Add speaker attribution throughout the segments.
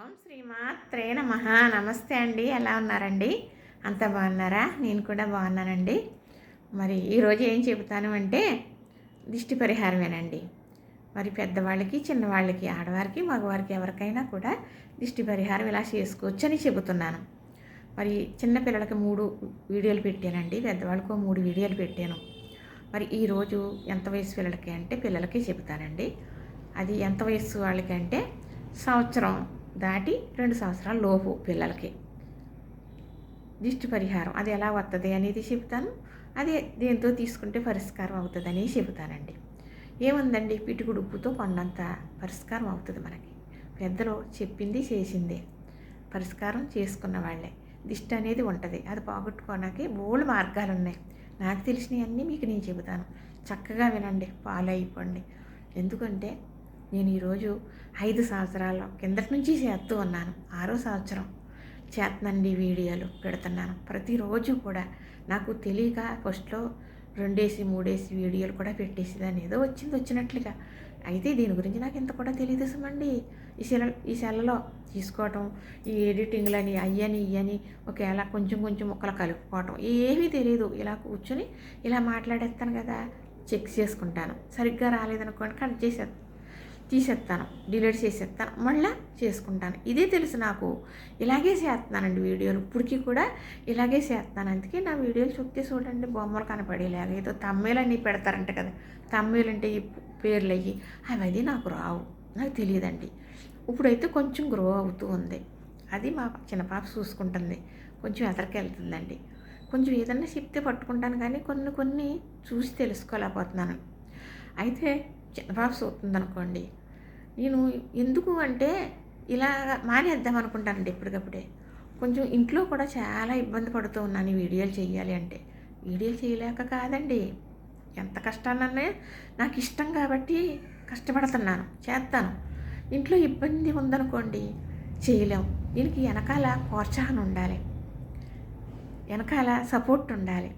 Speaker 1: ఓం శ్రీమాత్రే నమ. నమస్తే అండి. ఎలా ఉన్నారండి? అంత బాగున్నారా? నేను కూడా బాగున్నానండి. మరి ఈరోజు ఏం చెబుతాను అంటే దిష్టి పరిహారమేనండి. మరి పెద్దవాళ్ళకి చిన్నవాళ్ళకి ఆడవారికి మగవారికి ఎవరికైనా కూడా దిష్టి పరిహారం ఇలా చేసుకోవచ్చు అని చెబుతున్నాను. మరి చిన్నపిల్లలకి మూడు వీడియోలు పెట్టానండి. పెద్దవాళ్ళకు మూడు వీడియోలు పెట్టాను. మరి ఈరోజు ఎంత వయసు పిల్లలకి అంటే పిల్లలకి చెబుతానండి. అది ఎంత వయసు వాళ్ళకి అంటే సంవత్సరం దాటి రెండు సంవత్సరాల లోపు పిల్లలకి. దిష్టి పరిహారం అది ఎలా వస్తుంది అనేది చెబుతాను. అది దేంతో తీసుకుంటే పరిష్కారం అవుతుందని చెబుతానండి. ఏముందండి? పిటికుడు ఉప్పుతో పండంత పరిష్కారం అవుతుంది మనకి. పెద్దలు చెప్పింది చేసిందే. పరిష్కారం చేసుకున్న వాళ్ళే. దిష్టి అనేది ఉంటుంది. అది పోగొట్టుకోవడానికి బోల్డ్ మార్గాలు ఉన్నాయి నాకు తెలిసినవన్నీ మీకు నేను చెబుతాను. చక్కగా వినండి. ఫాలో అయిపోండి ఎందుకంటే నేను ఈరోజు ఐదు సంవత్సరాల కిందటి నుంచి చేస్తూ ఉన్నాను. ఆరో సంవత్సరం చేతనండి వీడియోలు పెడుతున్నాను. ప్రతిరోజు కూడా నాకు తెలియక ఫస్ట్లో రెండేసి మూడేసి వీడియోలు కూడా పెట్టేసేదాన్ని. ఏదో వచ్చింది వచ్చినట్లుగా. అయితే దీని గురించి నాకు ఇంత కూడా తెలియదు అండి ఈ సెల ఈ సెలలో తీసుకోవటం ఈ ఎడిటింగ్లని అయ్యని ఇయ్యని ఒకవేళ కొంచెం కొంచెం ముక్కలు కలుపుకోవటం ఏమీ తెలియదు ఇలా కూర్చొని ఇలా మాట్లాడేస్తాను కదా. చెక్ చేసుకుంటాను. సరిగ్గా రాలేదనుకోండి కట్ చేసేస్తాను. తీసేస్తాను డిలీట్ చేసేస్తాను మళ్ళీ చేసుకుంటాను. ఇదే తెలుసు నాకు. ఇలాగే చేస్తున్నానండి వీడియోలు. ఇప్పటికీ కూడా ఇలాగే చేస్తున్నాను. అందుకే నా వీడియోలు చూస్తే చూడండి బొమ్మలు కనపడేలాగా ఏదో తమ్మేలన్నీ పెడతారంట కదా. తమ్మేలు అంటే ఈ పేర్లు అయ్యి. అవి అది నాకు రావు. నాకు తెలియదండి. ఇప్పుడైతే కొంచెం గ్రో అవుతూ ఉంది. అది మా చిన్న పాప చూసుకుంటుంది. కొంచెం ఎదరికి వెళ్తుందండి కొంచెం ఏదన్నా చెప్తే పట్టుకుంటాను కానీ కొన్ని కొన్ని చూసి తెలుసుకోలేకపోతున్నాను. అయితే చిన్న పాప చూస్తుంది అనుకోండి నేను ఎందుకు అంటే ఇలా మానేద్దాం అనుకుంటానండి ఎప్పటికప్పుడే. కొంచెం ఇంట్లో కూడా చాలా ఇబ్బంది పడుతూ ఉన్నాను ఈ వీడియోలు చేయాలి అంటే. వీడియోలు చేయలేక కాదండి. ఎంత కష్టాలనే నాకు ఇష్టం కాబట్టి కష్టపడుతున్నాను చేస్తాను ఇంట్లో ఇబ్బంది ఉందనుకోండి చేయలేం. దీనికి వెనకాల ప్రోత్సాహం ఉండాలి. వెనకాల సపోర్ట్ ఉండాలి.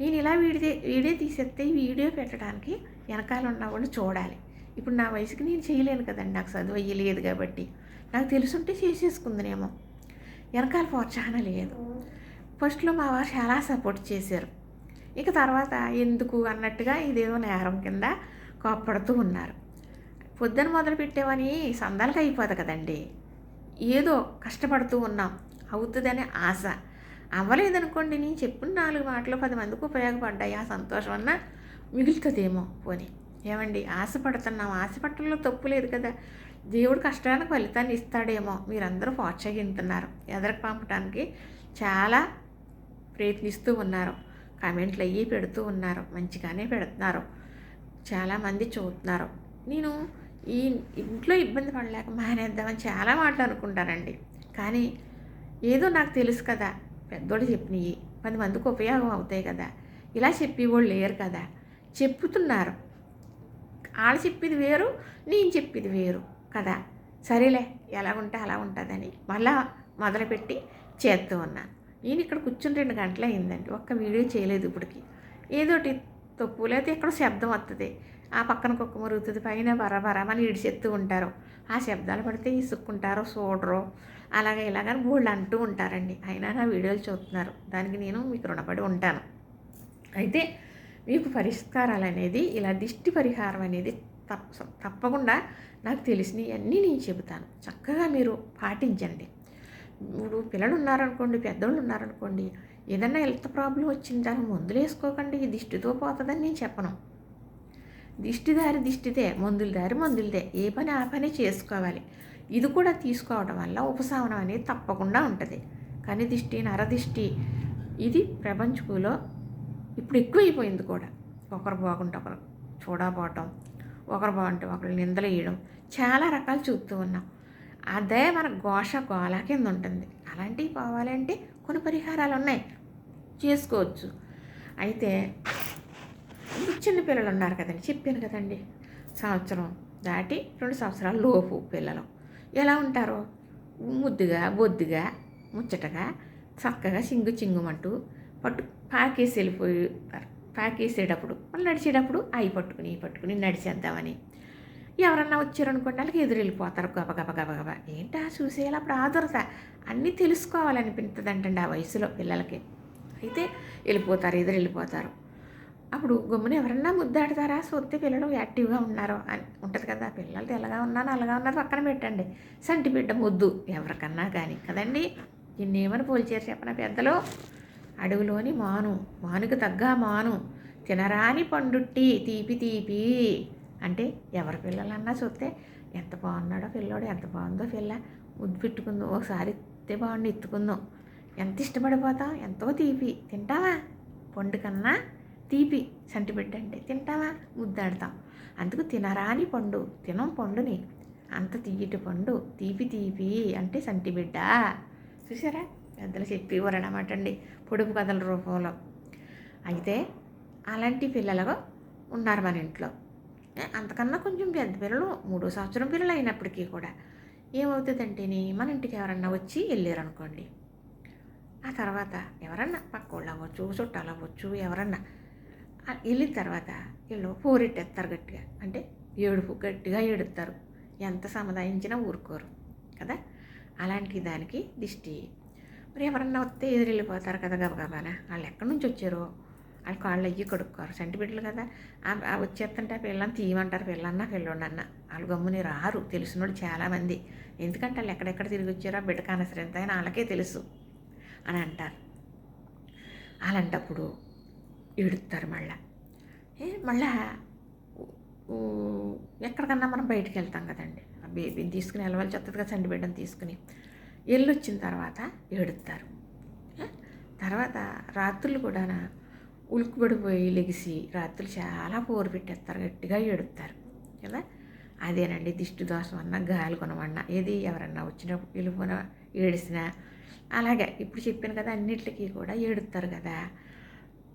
Speaker 1: నేను ఇలా వీడియో వీడియో తీసేస్తే వీడియో పెట్టడానికి వెనకాల ఉన్న వాళ్ళు చూడాలి. ఇప్పుడు నా వయసుకి నేను చేయలేను కదండి నాకు చదువు అయ్యలేదు కాబట్టి. నాకు తెలుసుంటే చేసేసుకుందనేమో. వెనకాల ప్రోత్సాహం లేదు. ఫస్ట్లో మా వారు చాలా సపోర్ట్ చేశారు. ఇక తర్వాత ఎందుకు అన్నట్టుగా ఇదేదో నేరం కింద కోప్పడుతూ ఉన్నారు. పొద్దున మొదలు పెట్టేవని సందాలకు అయిపోదు కదండి. ఏదో కష్టపడుతూ ఉన్నాం. అవుతుందనే ఆశ. అవ్వలేదనుకోండి నేను చెప్పిన నాలుగు మాటలు పది మందికి ఉపయోగపడ్డాయి. ఆ సంతోషం అన్న మిగులుతుందేమో పోనీ. ఏమండి ఆశపడుతున్నాం. ఆశపడటంలో తప్పు లేదు కదా. దేవుడు కష్టానికి ఫలితాన్ని ఇస్తాడేమో. మీరందరూ ప్రోత్సహిస్తున్నారు ఎదరకు పంపడానికి చాలా ప్రయత్నిస్తూ ఉన్నారు. కామెంట్లు అయ్యి పెడుతూ ఉన్నారు. మంచిగానే పెడుతున్నారు. చాలామంది చూస్తున్నారు. నేను ఈ ఇంట్లో ఇబ్బంది పడలేక మానేద్దామని చాలా మాటలు అనుకుంటానండి. కానీ ఏదో నాకు తెలుసు కదా. పెద్దోళ్ళు చెప్పినవి పది మందికి ఉపయోగం అవుతాయి కదా. ఇలా చెప్పేవాళ్ళు లేరు కదా. చెప్పుతున్నారు వాళ్ళు చెప్పేది వేరు నేను చెప్పేది వేరు కదా. సరేలే ఎలా ఉంటే అలా ఉంటుందని మళ్ళా మొదలుపెట్టి చేస్తూ ఉన్నాను నేను ఇక్కడ కూర్చుని రెండు గంటలు అయిందండి. ఒక్క వీడియో చేయలేదు ఇప్పటికి. ఏదోటి తప్పు లేకపోతే ఇక్కడ శబ్దం వస్తుంది ఆ పక్కన కుక్క మరుగుతుంది పైన బరబరమని ఇడిచెత్తూ ఉంటారు. ఆ శబ్దాలు పడితే ఇసుక్కుంటారో చూడరు అలాగే ఇలాగని బోళ్ళు అంటూ ఉంటారండి. అయినా నా వీడియోలు చూస్తున్నారు. దానికి నేను మీకు రుణపడి ఉంటాను. అయితే మీకు పరిష్కారాలు అనేది ఇలా దిష్టి పరిహారం అనేది తప్ప తప్పకుండా నాకు తెలిసినవి అన్నీ నేను చెబుతాను. చక్కగా మీరు పాటించండి. ఇప్పుడు పిల్లలు ఉన్నారనుకోండి పెద్దోళ్ళు ఉన్నారనుకోండి ఏదన్నా హెల్త్ ప్రాబ్లం వచ్చింది దానికి మందులు వేసుకోకండి ఈ దిష్టితో పోతుందని నేను చెప్పను. దిష్టి దారి దిష్టిదే మందుల దారి మందులదే ఏ పని ఆ పని చేసుకోవాలి. ఇది కూడా తీసుకోవడం వల్ల ఉపశమనం అనేది తప్పకుండా ఉంటుంది. కానీ దిష్టి నరదిష్టి ఇది ప్రపంచంలో ఇప్పుడు ఎక్కువైపోయింది కూడా. ఒకరు బాగుంటే ఒకరు చూడబోవటం ఒకరు బాగుంటే ఒకరు నిందలు వేయడం చాలా రకాలు చూస్తూ ఉన్నాం. అదే మన ఘోష గోళ కింద ఉంటుంది. అలాంటివి పోవాలంటే కొన్ని పరిహారాలు ఉన్నాయి. చేసుకోవచ్చు. అయితే చిన్న పిల్లలు ఉన్నారు కదండి చెప్పాను కదండి. సంవత్సరం దాటి రెండు సంవత్సరాల లోపు పిల్లలు. ఎలా ఉంటారో? ముద్దుగా బొద్దుగా ముచ్చటగా చక్కగా చింగు చింగుమంటూ పట్టు పాకేసి ప్యాక్ పాకేసేటప్పుడు మళ్ళీ నడిచేటప్పుడు అవి పట్టుకుని పట్టుకుని నడిచేద్దామని. ఎవరన్నా వచ్చారనుకోండి వాళ్ళకి ఎదురు వెళ్ళిపోతారు గబ గబ గబ గబ. ఏంటా చూసేయాలి అప్పుడు ఆదురత? అన్నీ తెలుసుకోవాలనిపిస్తుంది అంటండి ఆ వయసులో పిల్లలకి. అయితే వెళ్ళిపోతారు ఎదురు వెళ్ళిపోతారు అప్పుడు గమ్మున ఎవరన్నా ముద్దాడతారా? సొత్తే పిల్లలు యాక్టివ్గా ఉన్నారో అని ఉంటుంది కదా పిల్లలు తెల్లగా ఉన్నాను అలాగా ఉన్నారు పక్కన పెట్టండి. సంటి బిడ్డ ముద్దు ఎవరికన్నా కానీ కదండి? నిన్నేమని పోల్చారు చెప్పిన పెద్దలు? అడవిలోని మాను మానుకు తగ్గ మాను. తినరాని పండుట్టి తీపి తీపి. అంటే ఎవరి పిల్లలన్నా చూస్తే ఎంత బాగున్నాడో పిల్లోడు ఎంత బాగుందో పిల్ల. ముద్దు పెట్టుకుందాం ఒకసారి ఎత్తే బాగుండి ఎత్తుకుందాం. ఎంత ఇష్టపడిపోతాం? ఎంతో తీపి. తింటావా? పండు కన్నా తీపి. సంటిబిడ్డ అంటే తింటావా? ముద్దాడతాం అందుకు తినరాని పండు తినం పండుని. అంత తీయటి పండు తీపి తీపి అంటే సంటి బిడ్డ. చూసారా? పెద్దలు చెప్పేవారు అనమాట అండి. పొడుపు కథల రూపంలో. అయితే అలాంటి పిల్లలు ఉన్నారు మన ఇంట్లో. అంతకన్నా కొంచెం పెద్ద పిల్లలు మూడో సంవత్సరం పిల్లలు అయినప్పటికీ కూడా ఏమవుతుందంటేని మన ఇంటికి ఎవరన్నా వచ్చి వెళ్ళారు అనుకోండి ఆ తర్వాత ఎవరన్నా పక్క వాళ్ళు అవ్వచ్చు చుట్టాలు అవ్వచ్చు ఎవరన్నా వెళ్ళిన తర్వాత వీళ్ళు పోరెట్టేస్తారు గట్టిగా. అంటే ఏడుపు గట్టిగా ఏడుస్తారు ఎంత సముదాయించినా ఊరుకోరు కదా? అలాంటి దానికి దిష్టి మరి ఎవరన్నా వస్తే ఎదురు వెళ్ళిపోతారు కదా గబగబానా? వాళ్ళు ఎక్కడి నుంచి వచ్చారో? వాళ్ళు కాళ్ళు అయ్యి కడుక్కోరు. సెంటిబిడ్డలు కదా. వచ్చేస్తుంటే ఆ పిల్లని తీయమంటారు. పిల్లన్నా పిల్లోడన్నా. వాళ్ళు గమ్ముని రారు. తెలిసినోడు చాలామంది. ఎందుకంటే వాళ్ళు ఎక్కడెక్కడ తిరిగి వచ్చారో ఆ బిడ్డ కానసరి ఎంత అయినా వాళ్ళకే తెలుసు అని అంటారు. అలాంటప్పుడు ఏడుస్తారు మళ్ళా. ఏ మళ్ళా ఊ- ఎక్కడికన్నా మనం బయటికి వెళ్తాం కదండి. ఆ బేబీని తీసుకుని వెళ్ళవాలి చెత్తగా చండి బిడ్డను తీసుకుని. వెళ్ళి వచ్చిన తర్వాత ఏడుస్తారు తర్వాత రాత్రులు కూడా ఉలుక్కుబడిపోయి లెగిసి రాత్రులు చాలా పోరు పెట్టేస్తారు గట్టిగా ఏడుస్తారు కదా? అదేనండి దిష్టి దోషం అన్నా గాలి కొనమన్నా ఏది ఎవరన్నా వచ్చినప్పుడు వెళ్ళిపోయిన ఏడిసినా అలాగే ఇప్పుడు చెప్పాను కదా అన్నిటికీ కూడా ఏడుస్తారు కదా.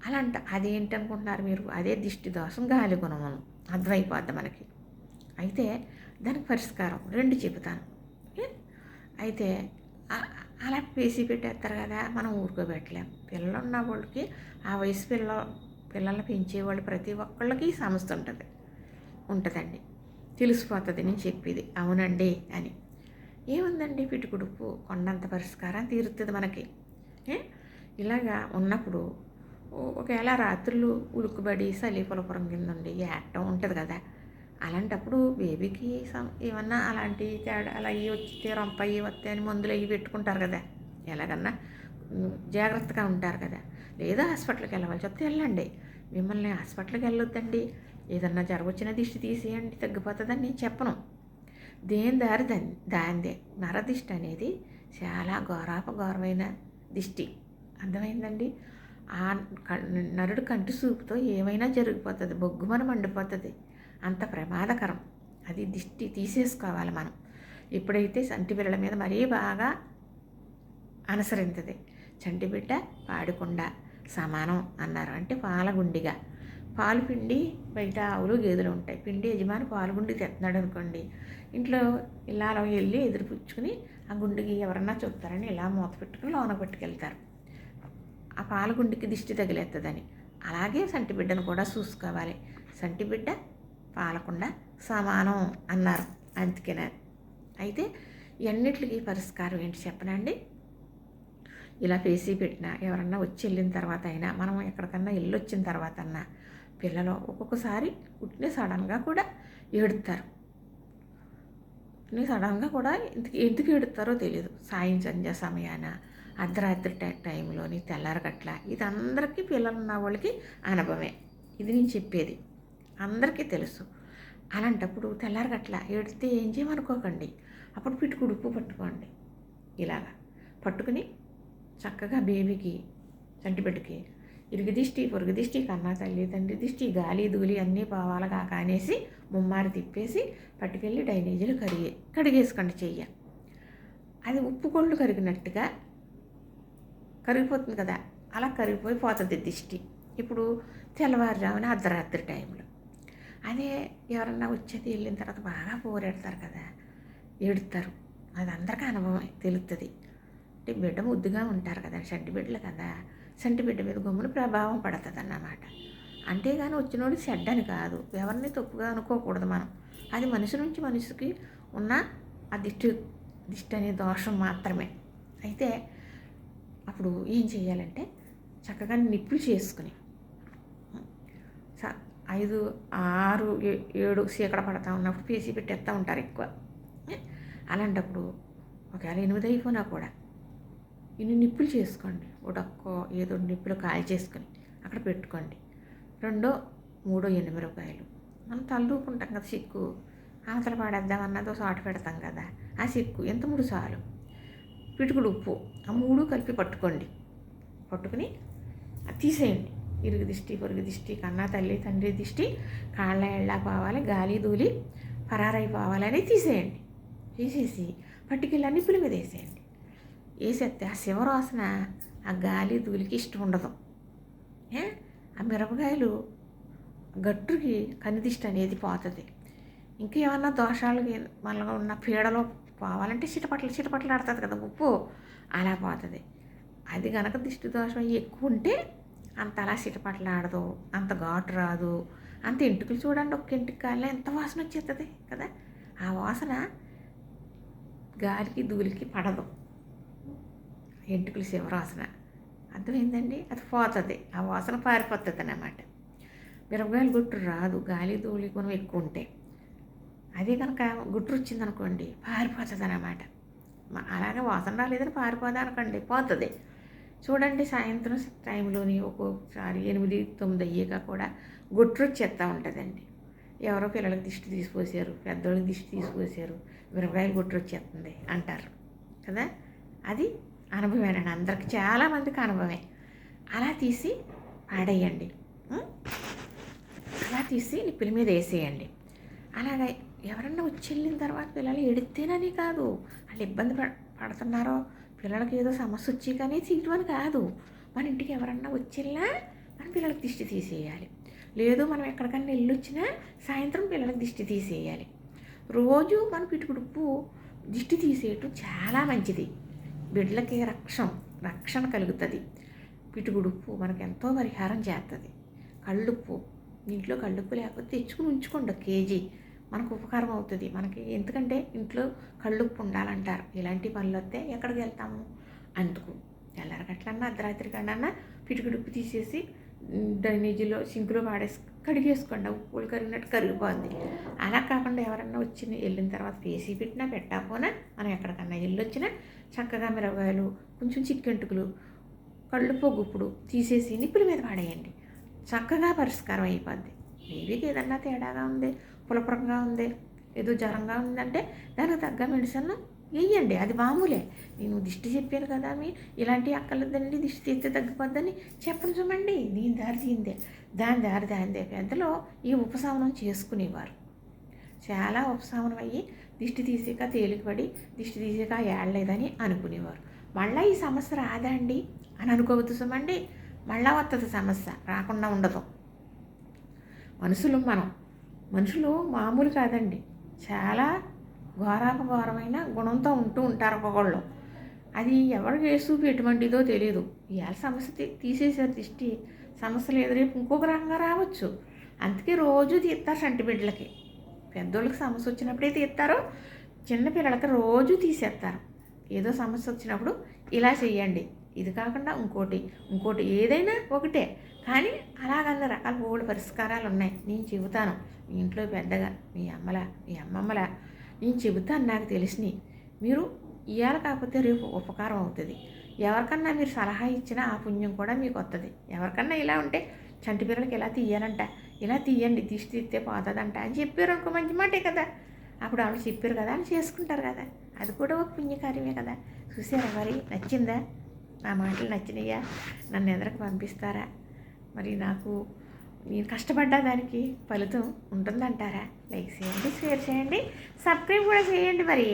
Speaker 1: అలాంట అదేంటి అనుకుంటున్నారు మీరు? అదే దిష్టి దోషం గాలి గుణమును అర్థమైపోద్ది మనకి. అయితే దానికి పరిష్కారం రెండు చెబుతాను. అయితే అలా పేసి పెట్టేస్తారు కదా మనం ఊరుకోబెట్టలేం. పిల్లలు ఉన్న వాళ్ళకి ఆ వయసు పిల్ల పిల్లల్ని పెంచేవాళ్ళు ప్రతి ఒక్కళ్ళకి సమస్య ఉంటుంది. ఉంటుందండి. తెలిసిపోతుంది నేను చెప్పేది. అవునండి అని. ఏముందండి పిటుకుడుపు కొండంత పరిష్కారం తీరుతుంది మనకి. ఇలాగా ఉన్నప్పుడు ఒకవేళ రాత్రులు ఉలుకుబడి సలీపులపురం కింద ఉండి ఏటం ఉంటుంది కదా అలాంటప్పుడు బేబీకి ఏమన్నా అలాంటి తేడా అలా అయ్యి వచ్చితే అవి వస్తే అని మందులు అయ్యి పెట్టుకుంటారు కదా. ఎలాగన్నా జాగ్రత్తగా ఉంటారు కదా. లేదా హాస్పిటల్కి వెళ్ళవలసి వస్తే వెళ్ళండి. మిమ్మల్ని హాస్పిటల్కి వెళ్ళొద్దండి. ఏదన్నా జరగొచ్చిన దిష్టి తీసేయండి. తగ్గిపోతుందని నేను చెప్పను. దేని దారి దాని దాందే. నరదిష్టి అనేది చాలా ఘోరాప ఘోరమైన దిష్టి. అర్థమైందండి? ఆ క- నరుడు కంటి చూపుతో ఏమైనా జరిగిపోతుంది. బొగ్గుమన మండిపోతుంది. అంత ప్రమాదకరం. అది దిష్టి తీసేసుకోవాలి మనం. ఎప్పుడైతే సంటి బిడ్డల మీద మరీ బాగా అనుసరించది చంటి బిడ్డ పాడకుండా సమానం అన్నారు. అంటే పాలగుండిగా పాలు పిండి బయట ఆవులు గేదెలు ఉంటాయి. పిండి యజమాని పాలు గుండి తెస్తున్నాడు అనుకోండి ఇంట్లో ఇలా వెళ్ళి ఎదురు పుచ్చుకుని ఆ గుండికి ఎవరన్నా చూస్తారని ఇలా మూత పెట్టుకుని లోన పట్టుకెళ్తారు. ఆ పాలగుండికి దిష్టి తగిలేస్తుందని అలాగే సంటి బిడ్డను కూడా చూసుకోవాలి. సంటి బిడ్డ పాలకుండా సమానం అన్నారు అందుకేనా. అయితే ఇవన్నిటికి పరిష్కారం ఏంటి చెప్పనండి? ఇలా పేసి పెట్టినా ఎవరన్నా వచ్చి వెళ్ళిన తర్వాత అయినా మనం ఎక్కడికన్నా వెళ్ళి వచ్చిన తర్వాత అన్నా పిల్లలు ఒక్కొక్కసారి పుట్టిన సడన్గా కూడా ఏడుస్తారు పుట్టిన సడన్గా కూడా ఎందుకు ఎందుకు ఏడుతారో తెలియదు సాయం సంధ్య సమయాన అర్ధరాత్రి టై- టైంలోని తెల్లారగట్ల ఇది అందరికీ పిల్లలు ఉన్న వాళ్ళకి అనుభవమే. ఇది నేను చెప్పేది. అందరికీ తెలుసు. అలాంటప్పుడు తెల్లారగట్ల ఏడితే ఏం చేయమనుకోకండి. అప్పుడు పిట్టుకుడు ఉప్పు పట్టుకోండి. ఇలాగా. పట్టుకుని చక్కగా బేబీకి చంటిబిడ్డకి ఇరుగు దిష్టి పొరుగు దిష్టి కన్నా తల్లి తండ్రి దిష్టి గాలి ధూళి అన్నీ పోవాలగా కానేసి ముమ్మారి తిప్పేసి పట్టుకెళ్ళి డైనేజీలు కడిగే కడిగేసుకోండి చెయ్య. అది ఉప్పు కొళ్ళు కరిగినట్టుగా కరిగిపోతుంది కదా. అలా కరిగిపోయి పోతుంది దిష్టి. ఇప్పుడు తెల్లవారుజామున అర్ధరాత్రి టైంలో. అదే ఎవరన్నా వచ్చేది వెళ్ళిన తర్వాత బాగా పోరెడతారు కదా ఏడుస్తారు అది అందరికీ అనుభవం తెలుస్తుంది అంటే బిడ్డ ముద్దుగా ఉంటారు కదా చంటి బిడ్డలు కదా సంటి బిడ్డ మీద గమ్మున ప్రభావం పడుతుంది అన్నమాట అంతేగాని వచ్చినోడు చెడ్డని కాదు. ఎవరిని తప్పుగా అనుకోకూడదు మనం. అది మనిషి నుంచి మనిషికి ఉన్న ఆ దిష్టి దిష్టి అనే దోషం మాత్రమే. అయితే అప్పుడు ఏం చేయాలంటే చక్కగా నిప్పులు చేసుకుని స- ఐదు ఆరు ఏ- ఏడు చీకడ పడతా ఉన్నప్పుడు పీసీ పెట్టేస్తూ ఉంటారు ఎక్కువ. అలాంటప్పుడు ఒకవేళ ఎనిమిది అయిపోయినా కూడా ఇన్ని నిప్పులు చేసుకోండి. ఉడక్కో ఏదో నిప్పులు కాయ చేసుకొని అక్కడ పెట్టుకోండి. రెండో మూడో ఎనిమిరకాయలు మనం తలదూకుంటాం కదా సిక్కు. అవతల పాడేద్దాం అన్నదో ఒక పెడతాం కదా. ఆ సిక్కు ఎంత? మూడు సార్లు. పిటుకుడు ఉప్పు. ఆ మూడు కలిపి పట్టుకోండి. పట్టుకుని అది తీసేయండి. ఇరుగు దిష్టి పొరుగు దిష్టి కన్నా తల్లి తండ్రి దిష్టి కాళ్ళ ఎళ్ళ పోవాలి గాలి దూలి పరారైపోవాలని తీసేయండి. తీసేసి పట్టుకెళ్ళి నిప్పుల మీద వేసేయండి వేసేస్తే ఆ శివరాసన ఆ గాలి దూలికి ఇష్టం ఉండదు. ఏ? ఆ మిరపకాయలు గట్టుకి కనిదిష్టి అనేది పోతుంది. ఇంకేమన్నా దోషాలు మళ్ళీ ఉన్న పీడలో పోవాలంటే చిటపట్లు చిటపట్లు ఆడుతుంది కదా ఉప్పు అలా పోతుంది. అది కనుక దిష్టి దోషం ఎక్కువ ఉంటే అంత అలా చిటపట్లు ఆడదు అంత ఘాటు రాదు. అంత ఇంటికి చూడండి ఒక్క ఇంటికి కాలే ఎంత వాసన వచ్చేస్తుంది కదా? ఆ వాసన గాలికి ధూళికి పడదు. ఎంటుకలు శివరాసన అర్థమైందండి? అది పోతుంది. ఆ వాసన పారిపోతుంది అన్నమాట మిరపకాయలు గుట్టు రాదు. గాలి ధూళి గుణం ఎక్కువ ఉంటే అదే కనుక గుట్టు వచ్చిందనుకోండి పారిపోతుంది అన్నమాట అలాగే వాసన రాలేదని పారిపోదా అనుకోండి పోతుంది. చూడండి సాయంత్రం టైంలోని ఒక్కొక్కసారి ఎనిమిది తొమ్మిది అయ్యాక కూడా గుట్టు వచ్చేస్తూ ఉంటుందండి. ఎవరో పిల్లలకి దిష్టి తీసిపోసారు పెద్దోళ్ళకి దిష్టి తీసిపోసారు మిరపకాయలు గుట్టు వచ్చేస్తుంది అంటారు కదా. అది అనుభవేనండి అందరికి చాలామందికి అనుభవమే. అలా తీసి పాడేయండి. అలా తీసి నిప్పుల మీద వేసేయండి. అలాగే ఎవరన్నా వచ్చి వెళ్ళిన తర్వాత పిల్లలు ఎడితేనని కాదు. వాళ్ళు ఇబ్బంది పడ- పడుతున్నారో పిల్లలకి ఏదో సమస్య వచ్చి కానీ తీయటం అని కాదు. మన ఇంటికి ఎవరన్నా వచ్చినా మన పిల్లలకి దిష్టి తీసేయాలి. లేదు మనం ఎక్కడికన్నా వెళ్ళొచ్చినా సాయంత్రం పిల్లలకి దిష్టి తీసేయాలి. రోజు మన పిటుకుడుపు దిష్టి తీసేయటం చాలా మంచిది. బిడ్డలకి రక్షణ రక్షణ కలుగుతుంది. పిటుకుడుప్పు మనకు ఎంతో పరిహారం చేస్తుంది కళ్ళుప్పు ఇంట్లో కళ్ళుప్పు లేకపోతే తెచ్చుకుని ఉంచుకోండి ఒక కేజీ. మనకు ఉపకారం అవుతుంది. మనకి ఎందుకంటే ఇంట్లో కళ్ళుప్పు ఉండాలంటారు ఇలాంటి పనులు వస్తే ఎక్కడికి వెళ్తాము? అందుకు. తెల్లారగట్లన్నా అర్ధరాత్రి కన్నా పిటుకుడుప్పు తీసేసి డ్రైనేజీలో సింకులో వాడేసి కడిగేసుకోండి. ఉప్పులు కరిగినట్టు కరిగిపోద్ది. అలా కాకుండా ఎవరన్నా వచ్చి వెళ్ళిన తర్వాత వేసి పెట్టినా పెట్టకపోనా మనం ఎక్కడికన్నా వెళ్ళొచ్చినా చక్కగా మిరపకాయలు కొంచెం చిక్కెంటుకులు కళ్ళు పొగ్గుప్పుడు తీసేసి నిప్పుల మీద వాడేయండి. చక్కగా పరిష్కారం అయిపోద్ది. మేబీ ఏదన్నా తేడాగా ఉంది. పులపురంగా ఉంది ఏదో జ్వరంగా ఉందంటే దానికి తగ్గ మెడిసిన్ వేయండి అది మామూలే. నేను దిష్టి చెప్పాను కదా మీ ఇలాంటి అక్కలదండి దిష్టి తీస్తే తగ్గిపోద్దని చెప్పను చూడండి దీని దారి దీందే దాని దారి దాందే పెద్దలో ఈ ఉపశమనం చేసుకునేవారు. చాలా ఉపశమనం అయ్యి దిష్టి తీసాక తేలికపడి దిష్టి తీసాక ఏడలేదని అనుకునేవారు. మళ్ళీ ఈ సమస్య రాదా అండి? అని అనుకోవద్దు సుమండి మళ్ళా వస్తుంది సమస్య రాకుండా ఉండదు. మనుషులు మనం. మనుషులు మామూలు కాదండి. చాలా ఘోరాపఘోరమైన గుణంతో ఉంటూ ఉంటారు ఒక్కొక్కళ్ళు. అది ఎవరు వేసు ఎటువంటిదో తెలియదు ఇవాళ సమస్య తీసేసారు దిష్టి. సమస్య లేదు రేపు ఇంకొక రకంగా రావచ్చు. అందుకే రోజు తీస్తారు సంటి బిడ్డలకి. పెద్దోళ్ళకి సమస్య వచ్చినప్పుడే తీస్తారు. చిన్నపిల్లలకి రోజు తీసేస్తారు. ఏదో సమస్య వచ్చినప్పుడు ఇలా చేయండి. ఇది కాకుండా ఇంకోటి. ఇంకోటి ఏదైనా ఒకటే. కానీ అలాగల్ల రకాల బోడు పరిష్కారాలు ఉన్నాయి. నేను చెబుతాను. మీ ఇంట్లో పెద్దగా మీ అమ్మల మీ అమ్మమ్మల నేను చెబుతాను నాకు తెలిసినవి మీరు ఇవాళ కాకపోతే రేపు ఉపకారం అవుతుంది. ఎవరికన్నా మీరు సలహా ఇచ్చినా ఆ పుణ్యం కూడా మీకు వస్తుంది ఎవరికన్నా ఇలా ఉంటే చంటి పిల్లలకి ఇలా తీయాలంట ఇలా తీయండి దిష్టి తీస్తే పోతుందంట అని చెప్పారు అనుకో మంచి మాటే కదా. అప్పుడు ఆవిడ చెప్పారు కదా అని చేసుకుంటారు కదా. అది కూడా ఒక పుణ్యకార్యమే కదా. చూసారా మరి? నచ్చిందా? నా మాటలు నచ్చినాయా? నన్ను ఎదురకు పంపిస్తారా? మరి నాకు నేను కష్టపడ్డా దానికి ఫలితం ఉంటుందంటారా? లైక్ చేయండి షేర్ చేయండి సబ్స్క్రైబ్ కూడా చేయండి మరి.